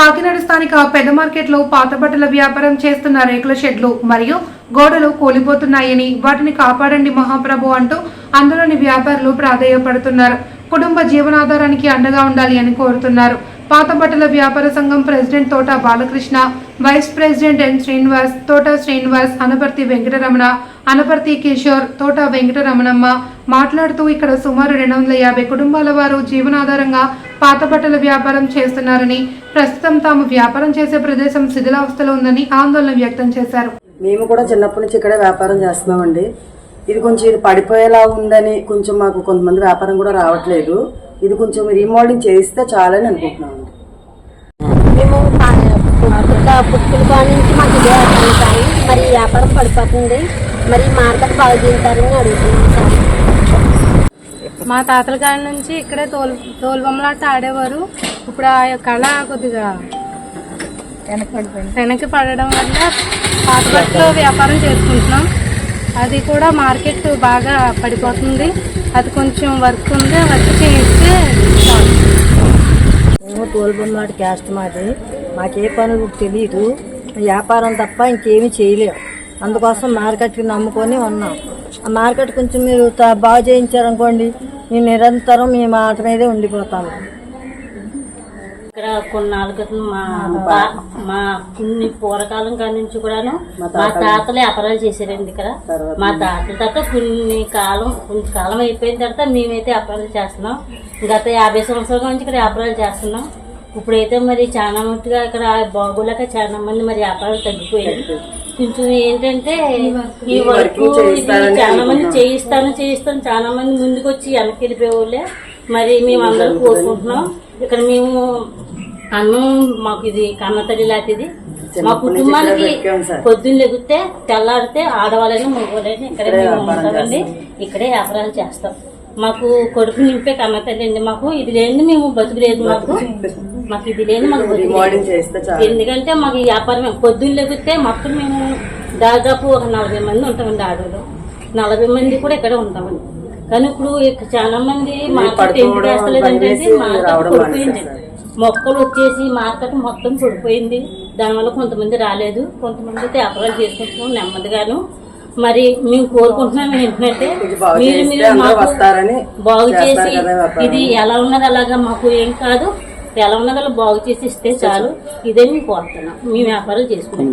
కాకినాడ స్థానిక పెద్ద మార్కెట్లో పాత బట్టల వ్యాపారం చేస్తున్న రేకుల షెడ్లు మరియు గోడలు కూలిపోతున్నాయని వాటిని కాపాడండి మహాప్రభు అంటూ అందులోని వ్యాపారులు ప్రాధేయపడుతున్నారు. కుటుంబ జీవనాధారానికి అండగా ఉండాలి అని కోరుతున్నారు. పాత బట్టల వ్యాపార సంఘం president Thota Balakrishna vice president N Srinivas Thota Srinivas Anaparthi Venkataramana Anaparthi Kishore తోట వెంకటరమణమ్మ మాట్లాడుతూ ఇక్కడ సుమారు రెండు వందల యాభై కుటుంబాల వారు జీవనాధారంగా పాత బట్టల వ్యాపారం చేస్తున్నారని ప్రస్తుతం తాము వ్యాపారం చేసే ప్రదేశం శిథిలావస్థలో ఉందని ఆందోళన వ్యక్తం చేశారు. మేము కూడా చిన్నప్పటి నుంచి ఇక్కడే వ్యాపారం చేస్తున్నామండి. ఇది కొంచెం ఇది పడిపోయేలా ఉందని కొంచెం మాకు కొంతమంది వ్యాపారం కూడా రావట్లేదు. ఇది కొంచెం రీమోడలింగ్ చేయిస్తే చాలని అనుకుంటున్నామండి. మేము నుంచి మాకు ఇదే కానీ మరి వ్యాపారం పడిపోతుంది. మరి మార్కెట్ బాగు చేస్తారని అడుగుతున్నాం. మా తాతల కాడి నుంచి ఇక్కడే తోలు తోలుబొమ్మలాట ఆడేవారు. ఇప్పుడు ఆ కళ కొద్దిగా వెనక్కి పడడం వల్ల పాత బట్టలు వ్యాపారం చేసుకుంటున్నాం. అది కూడా మార్కెట్ బాగా పడిపోతుంది. అది కొంచెం వర్క్ ఉంది. వర్క్ చేయిస్తే చాలు. మేము తోలుబొమ్మలాట క్యాస్ట్ మాది మాకే పనులు తెలియదు. వ్యాపారం తప్ప ఇంకేమీ చేయలేం. అందుకోసం మార్కెట్కి నమ్ముకొని ఉన్నాం. ఆ మార్కెట్ కొంచెం మీరు బాగు చేయించారనుకోండి మేము నిరంతరం మీ మాట మీదే ఉండిపోతాము ఇక్కడ కొన్నాళ్ళ క్రితం మా మా కొన్ని పూర్వకాలం కాడి నుంచి కూడాను మా తాతలు. వ్యాపారాలు చేశారండి ఇక్కడ. మా తాతల తర్వాత కొన్ని కాలం కొంచెం కాలం అయిపోయిన తర్వాత మేమైతే వ్యాపారాలు చేస్తున్నాం. గత యాభై సంవత్సరాల నుంచి ఇక్కడ వ్యాపారాలు చేస్తున్నాం. ఇప్పుడైతే మరి చాలా మట్టుగా ఇక్కడ బాగోలేక చాలా మంది మరి వ్యాపారాలు తగ్గిపోయాయి కొంచెం ఏంటంటే ఈ వర్క్ చాలా మంది చేయిస్తాను చేయిస్తాను చాలా మంది ముందుకు వచ్చి వెనక్కి వెళ్ళిపోయేవాళ్ళే మరి మేము అందరం కోరుకుంటున్నాం. ఇక్కడ మేము అన్నం మాకు ఇది కన్నతల్లి లాంటిది. మా కుటుంబానికి పొద్దున్న లెగితే తెల్లారితే ఆడవాళ్ళని మగవాళ్ళని ఇక్కడే మేము ఉంటామండి. ఇక్కడే వ్యాపారాలు చేస్తాం. మాకు కొడుకు నింపే కన్నతల్లి అండి మాకు. ఇది లేని మేము బతుకు లేదు మాకు. మాకు ఇది లేని మాకు ఎందుకంటే మాకు వ్యాపారం పొద్దున్న లేకపోతే మొత్తం మేము దాదాపు ఒక నలభై మంది ఉంటామండి ఆడవాళ్ళు నలభై మంది కూడా ఇక్కడ ఉంటామండి. కానీ ఇప్పుడు చాలా మంది మార్కెట్ ఎందుకు వేస్తలేదంటే మార్కెట్ పడిపోయింది. మొక్కలు వచ్చేసి మార్కెట్ మొత్తం పడిపోయింది. దానివల్ల కొంతమంది రాలేదు. కొంతమంది వ్యాపారాలు చేసుకుంటున్నాం నెమ్మదిగాను మరి మేము కోరుకుంటున్నాం ఏంటంటే మీరు మీరు అందరూ మాకు వస్తారని బాగు చేసి. ఇది ఎలా ఉన్నది అలాగా మాకు ఏం కాదు. ఎలా ఉన్నది అలా బాగు చేసి ఇస్తే చాలు. ఇదే మేము కోరుతున్నాం. మేము వ్యాపారం చేసుకుంటాం.